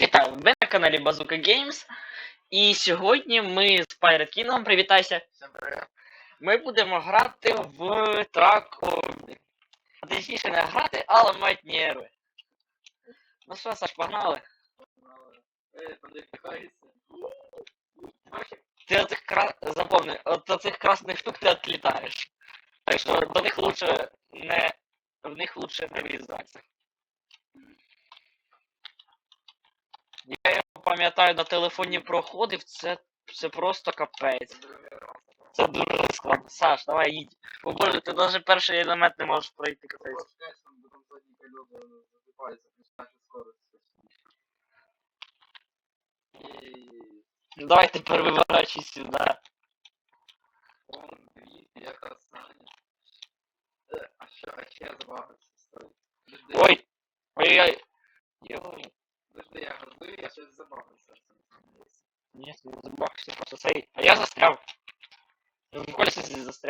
Вітаю! Ви на каналі Bazooka Games. І сьогодні ми з Pirate Kingdom, привітайся. Ми будемо грати в траку. Точніше не грати, а ламати нерви. Ну що, Саш, погнали? Ти оцих кра... запомни, от оцих красних штук ти отлітаєш. Так що до них лучше не. В них лучше не врізатися. Я його пам'ятаю на телефоні проходив, це, це просто капець. Це дуже складно. Саш, давай їдь. О боже, ти навіть перший елемент не можеш пройти капець. Ну, Давай тепер виворачуй сюди. Ой! Ой-ой! Ой. Нет, не забахся, просто стоит. А я застрял. Я в колесе здесь.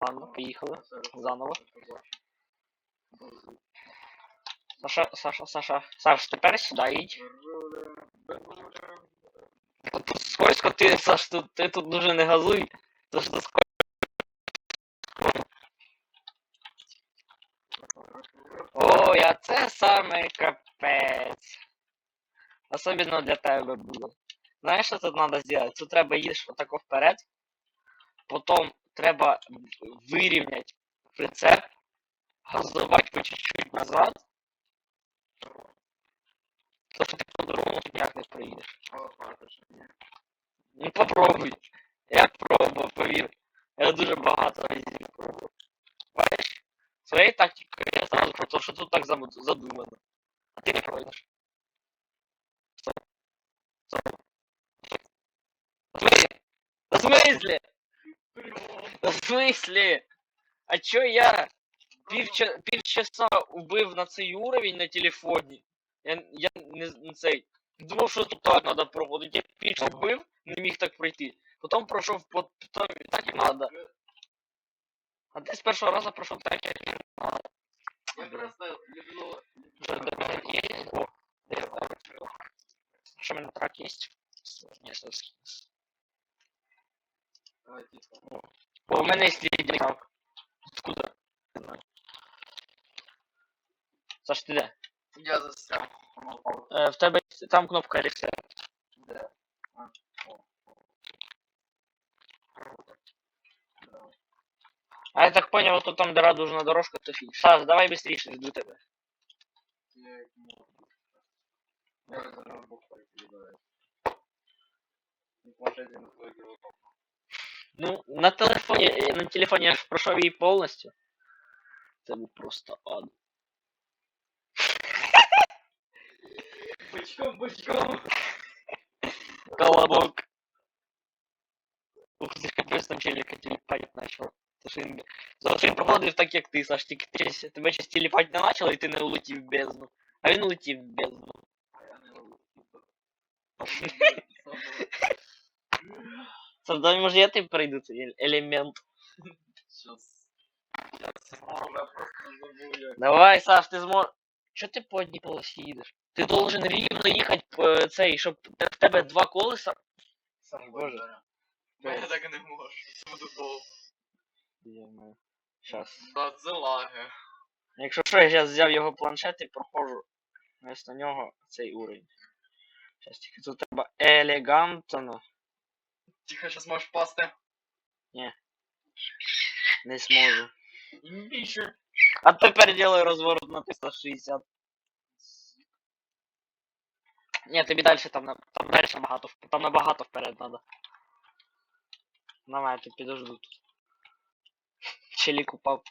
Ладно, поехали. Заново. Саша, Саша, Саша. Саш, тепер сюди їдь. Тут скользко ти, Саш, тут, ти тут дуже не газуй. То що скользко. Ой, це саме капець. Особенно для тебе буде. Знаєш, що тут треба зробити? Тут треба їдеш отако вперед. Потім треба вирівняти прицеп, газувати по чуть-чуть назад. То що ти по-другому ніяк не проїдеш. Ну попробуй. Я пробував, повір. Я дуже багато разів пробував. Бачиш? Своєю тактикою я зразу про те, що тут так задумано. А ти не пройдеш. Що? Що? В смысле? В смысле? В смысле? А чё я півча, півчаса убив на цей уровень на телефоні? Я, я не, не цей. Думав, що тут так треба проходити. Я півчаса убив, не міг так пройти. Потім пройшов по потім так і надо. А ти з першого разу пройшов так, як і надо. Я просто люблю... В мене трак а, типа, О, у мене є слідний трак. Откуда? Саш, ти де? Я застрял. Е, в тебе там кнопка reset. Да. А. Да. Я так понял, тут там де радужна дорожка, то фіг. Саш, давай быстріше, жду тебе. планшете на твой герой. Ну, на телефоні, е, на телефоні я ж пройшов її повністю. Це був просто ад. Бычком, бычком. Колобок. Ух ти ж капець там челіка тіліпать почав. Це ж він... Зараз він проходив так, як ти, Саш, тільки ти, щас- тебе щось тіліпать не почало, і ти не улетів в бездну. А він улетів в бездну. А я не може я тобі пройду цей е- елемент. Сейчас. Сейчас. Я. Давай, Саш, ти зможеш. Чо ти по одній полосі їдеш? Ти должен рівно їхати по цей, щоб в тебе два колеса. Сам Боже. Я так не можу. Буду довго. Щас. Да, це лаги. Якщо що, я зараз взяв його планшет і проходжу вместо нього цей уровень. Щас тільки тут треба елегантно. Тихо, сейчас можеш пасти. Не зможу. Міша. А тепер делаю розворот на 360. Ні, тобі далі там, на- там далі багато, вп- там набагато вперед надо. Давай, я тут підожду тут. Челік упав.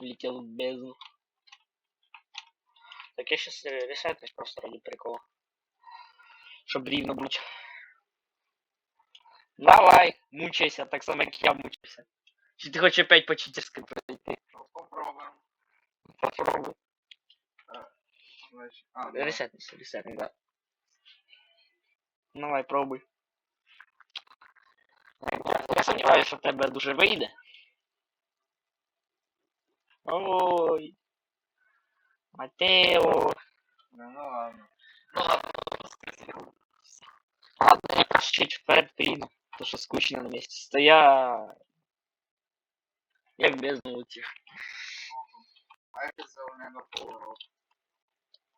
Летел в бездну. Так я щас э, ресетнусь просто ради прикола. Щоб рівно бути. Давай, мучайся, так само як я мучився. Чи ти хочеш опять по читерськи пройти? Попробуємо. Попробуй. А. Ресетнись, ресетнись, да. Давай, пробуй. Я сумніваюся, що в тебе дуже вийде. Ой. Матео. Да ну ладно. Ну ладно, расскажи. Ладно, чуть вперед приеду, потому что скучно на месте стоя. Я без бездну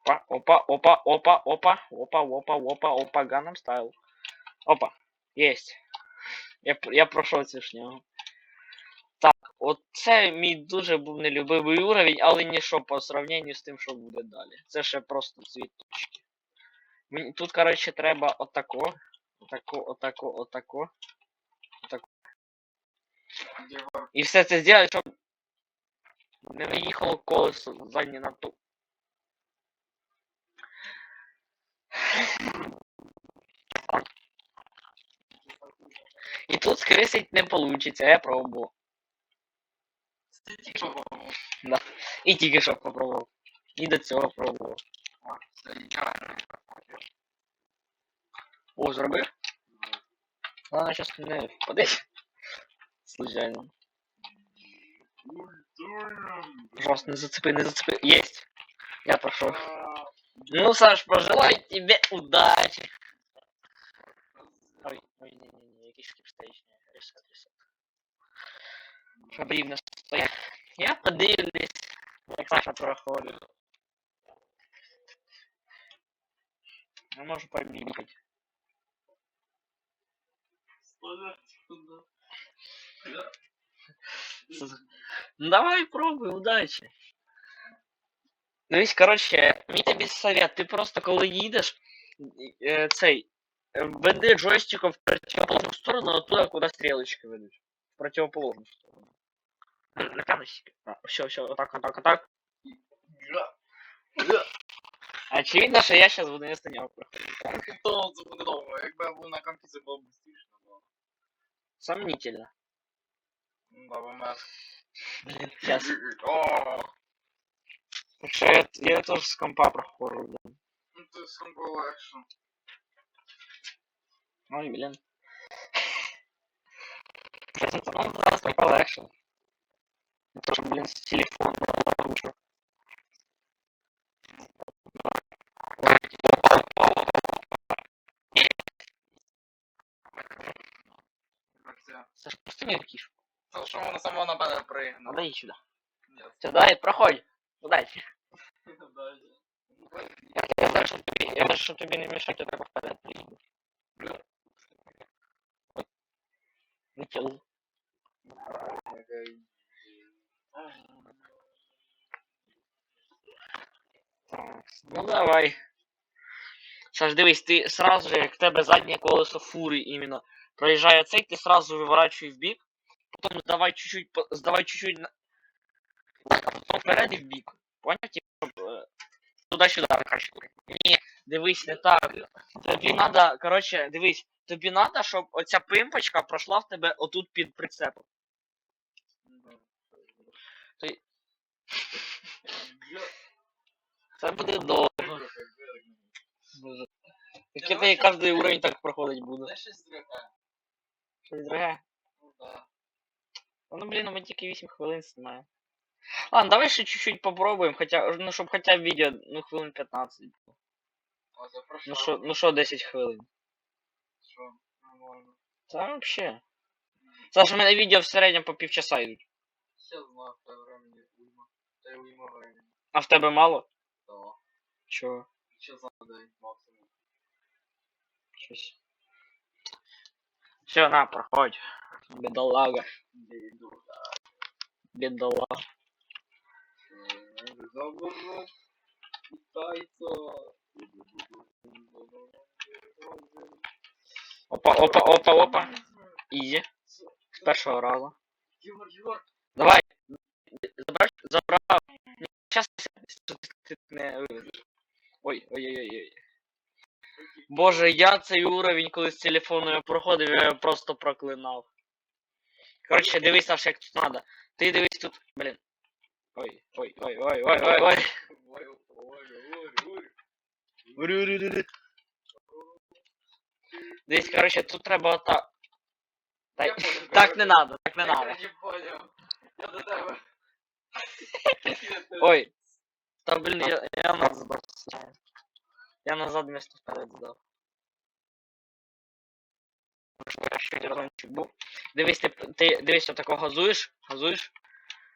Опа, Опа, опа, опа, опа, опа, опа, опа, опа, ганом ставил. Опа, есть. Я, я прошел с. Так, оце мій дуже був нелюбивий уровень, але ніщо по сравненню з тим, що буде далі. Це ще просто цвіточки. Мені тут, коротше, треба отако, отако, отако, отако. Егор, І все це зробити, щоб не виїхало колесо заднє на ту. І тут скрисить не вийде, я пробував. ты тільки що попробував? І тільки що попробував. І до цього пробував. А, це ідеально. О, зробив? Ладно, зараз не впадеш. Случайно. Культурно. Пожалуйста, не зацепи, не зацепи. Есть. Я прошел. Ну, Саш, пожелай тебе удачи. Щоб рівно стояти. Я подивлюсь, як Саша проходить. Я можу побігати. Ну давай пробуй, удачі. Дивись, коротше, мій тобі совет, ти просто коли їдеш, е, цей, е, веди джойстиком в противоположну сторону, а туди, куди стрілочки ведуть. В противоположну сторону. Натянусь. А, все, все, вот так, вот так, вот так. Очевидно, що я зараз буду не стояв. То забудово, якби я був на кампі, це було б быстріше. Сомнительно. Баба мэр. Сейчас. Так что я, я тоже с компа прохожу. блін. Ну ти з компа легше. Ой, блін. Це зараз компа легше. Ну, должен с телефона наружу. Саша, пусти меня кишу. Саша, он сама на банк прыгнул. Дай сюда. Нет. Сюда и проходи. Удачи. Ну, я даже тебе, я даже тебе не мешать, я так в порядке. Вытянул. Ну давай. Саш, дивись, ти сразу же, як в тебе заднє колесо фури іменно проїжджає цей, ти сразу виворачуй в бік, потім здавай чуть-чуть, здавай чуть-чуть на... потім вперед і в бік. Поняв? Типу, е, туди-сюди краще. Ні, дивись, не так. Тобі надо, коротше, дивись, тобі надо, щоб оця пимпочка пройшла в тебе отут під прицепом. Це буде довго. Яке ти кожен уровень так проходить буде. Це щось дороге. Щось дороге. Ну да. Ну блін, ну ми тільки 8 хвилин знімаємо. Ладно, давай ще чуть-чуть попробуємо, хоча, ну щоб хоча б відео, ну хвилин 15. було. Ну що, ну що 10 хвилин. Що? Нормально. Та вообще. Саш, у мене відео в середньому по півчаса йдуть. Ще знаю, в те времени уйма. Та й уйма времени. А в тебе мало? Да. Чого? Ще за день максимум. Щось. Все, на, проходь. Бедолага. Дійду. Бедолага. Забору. Китайця. Опа, опа, опа, опа. Ізі. З першого разу. Єгор, Єгор. Давай. Забрав, забрав. Сейчас ти не вивезеш. Ой, ой, ой, ой, ой. Боже, я цей уровень, коли з телефону проходив, я його просто проклинав. Коротше, дивись, Саш, як тут надо. Ти дивись тут, блін. Ой, ой, ой, ой, ой, ой, ой. Дивись, коротше, тут треба отак. Так не надо, так не надо. не понял. Я до тебе. Ой. Та блін, я, я нас забрав. Я назад вместо вперед здав. Дивись, ти, ти дивись, отако газуєш, газуєш.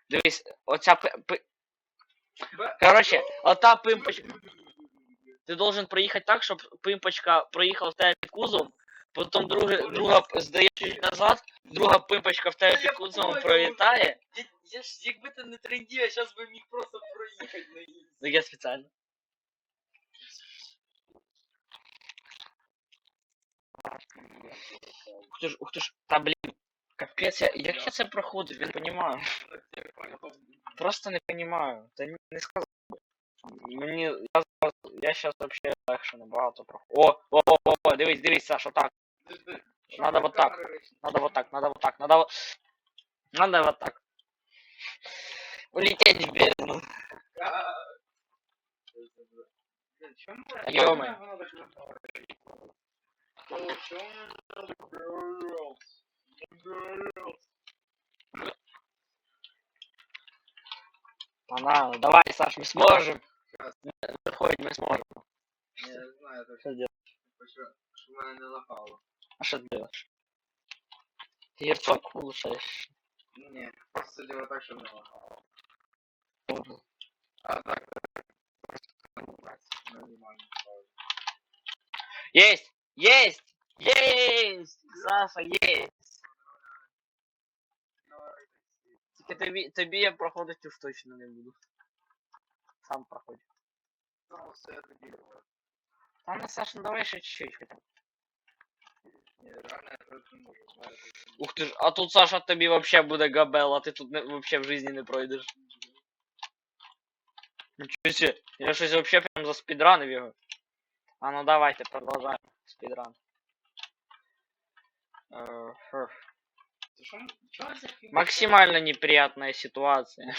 Дивись, оця пи, пи... Короче, ота пимпочка. Ти должен проїхати так, щоб пимпочка проїхала в тебе під кузов, потім друге, друга п- здаєш її назад, друга пимпочка в тебе Та я під кузовом понял. пролітає. Я, я ж, якби ти не трендів, я зараз би міг просто проїхати на її. Ну я спеціально. Ух ти ж, ух ти ж, та блін. Капець, я, як я це проходив, я не розумію. Просто не понимаю. Та не, не сказав. би. Мені. Я, зараз- я щас вообще легше набагато проходжу. О, о, о, о, о, дивись, дивись, Саша, так. Надо вот так. Надо вот так, надо вот так, надо вот... Надо вот так. Улететь в бездну. Ё-моё. Она, давай, Саш, мы сможем. Заходить мы сможем. Я знаю, так Что делать? щоб мене не лапало А что ты делаешь? Ты герцог улучшаешь. Ні, просто дело так, щоб не лапало. А так, нормально. Есть! Есть! Есть! Саша, есть! Тільки тобі, тобі я проходити уж точно не буду. Сам проходь. Ну, все тоді. Та ну, Саш, ну давай ще чуть-чуть хотя б. Ух ти ж, а тут Саша тобі вообще буде габел, а ти тут не, вообще в житті не пройдеш. Нічого себе, я щось вообще прям за спідранив його. А ну давайте, продовжаємо спідран. Е, фух. Ти що? Чого це фігня? Максимально неприятная ситуация.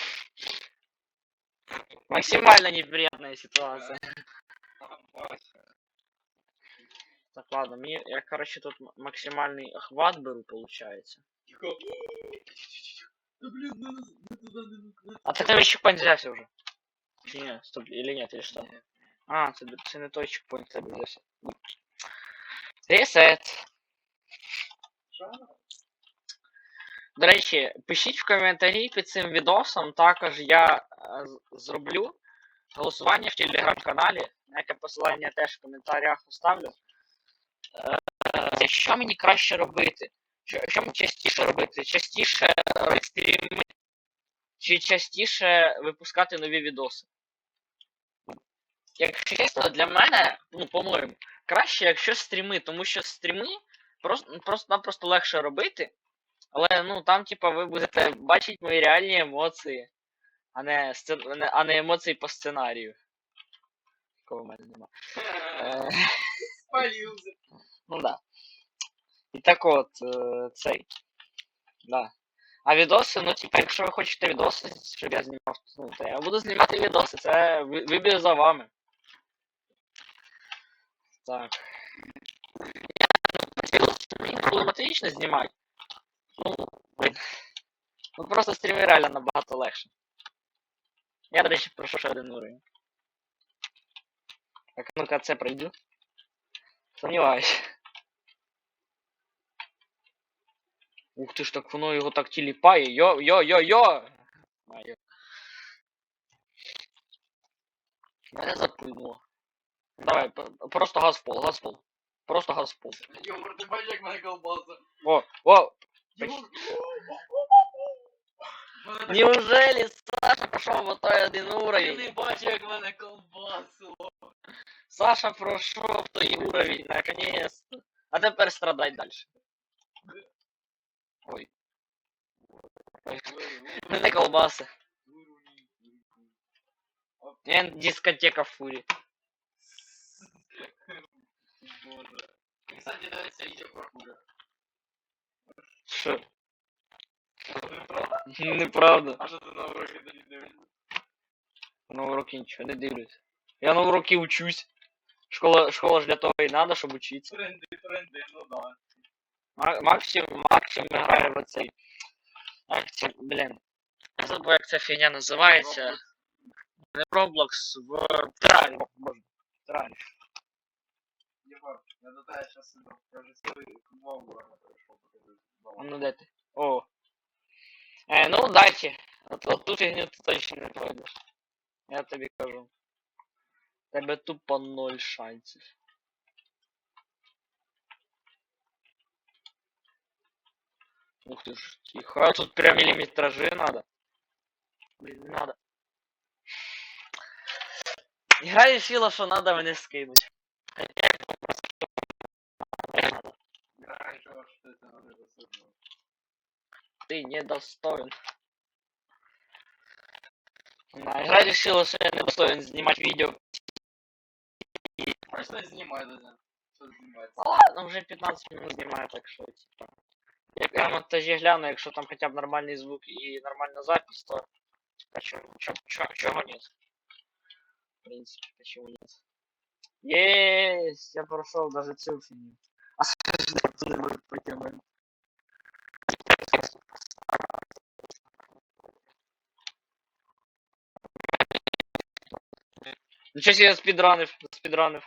Максимально неприятная ситуация. Так, ладно, мне, я, короче, тут максимальный охват беру, получается. Тихо. Да блин, ну туда не не- А ты там чекпоинт взялся уже? Не? Стоп, или нет, или что? А, д- це не той чекпоинт тебе взявся. Ресет. До речі, пишіть в коментарі під цим відосом, також я з- зроблю голосування в телеграм-каналі, на яке посилання теж в коментарях оставлю. Е, е, Що мені краще робити? Що, мені частіше робити? Частіше стріми, чи частіше випускати нові відоси? Якщо чесно, для мене, ну, по-моєму, краще, якщо стріми, тому що стріми просто, просто-напросто легше робити. Але ну там, типа, ви будете бачити мої реальні емоції, а не, сцен... а не емоції по сценарію. Такого в мене нема. Е, Спалився. ну да. І так от, е, цей. Да. А відоси, ну, типа, якщо ви хочете відоси, щоб я знімав, ну, то я буду знімати відоси, це ви- вибір за вами. Так. Я, ну, мені проблематично знімати. Ну, блин. Ну просто стріми реально набагато легше. Я, до речі, пройшов ще один уровень. Так, ну-ка це пройду. Сумніваюсь. Ух ти ж так воно його так тіліпає. Йо, йо, йо, йо! Майо. Мене запульнуло. Давай, п- просто газ в пол, газ в пол. Просто газ в пол. Йомар, ти бачиш, як мене колбаса? О, о! Йомар. Мене так- Неужели Саша пішов в той один Я уровень? не бачу, як мене колбасило. Саша пройшов той уровень, наконец-то. А тепер страдай дальше. Ой. Ой, мене колбаси. Я дискотека в фурі. Боже. Кстати, дивиться відео про куря. Що? Неправда? Неправда. А що ти на уроки тоді дивишся? На уроки нічого не дивлюсь. Я на уроки учусь. Школа, школа ж для того і надо, щоб учиться. Тренди, тренди, ну да. Ма- Максим, Максим грає в цей. Як це, блін. Я забув, як ця фігня називається. Не Roblox, в Тралі. Боже, Тралі. Я до тебе щас іду. Я вже свою мову перейшов, вдома. ну де ти? О. Е, ну удачі. От, от ту фігню ти точно не пройдеш. Я тобі кажу. Тебе тупо ноль шансів. Ух ты ж, тихо. А тут прям миллиметражи надо. Блин, не надо. Игра решила, что надо мне скинуть. Хотя я просто не надо. Я решив, що ти це не досидно. Ты недостоин. Да, игра решила, что я недостоин снимать видео. А що знімай, Дозя? Що знімається? Ну ладно, вже 15 минут знімаю, так що, типа. Я прямо на монтажі гляну, якщо там хоча б нормальний звук і нормальна запись, то типа чого, чого, чого, чого нет? В принципе, почему нет? Есть, я прошел даже цю фигню. А что оттуда может потянуть? Нічого себе спідранив, спідранив.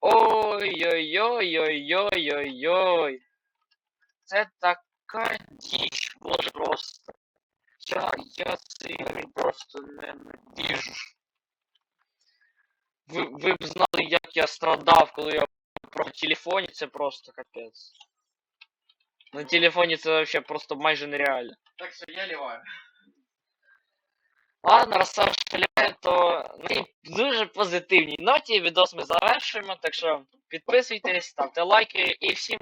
Ой-ой-ой-ой-ой-ой-ой. Це така діч, просто. Я, я рівень просто ненавижу. Ви, ви б знали, як я страдав, коли я про телефоні, це просто капець. На телефоні це вообще просто майже нереально. Так що я ліваю. Ладно, раз Саша стріляє, то на дуже позитивній ноті відос ми завершуємо. Так що підписуйтесь, ставте лайки і всім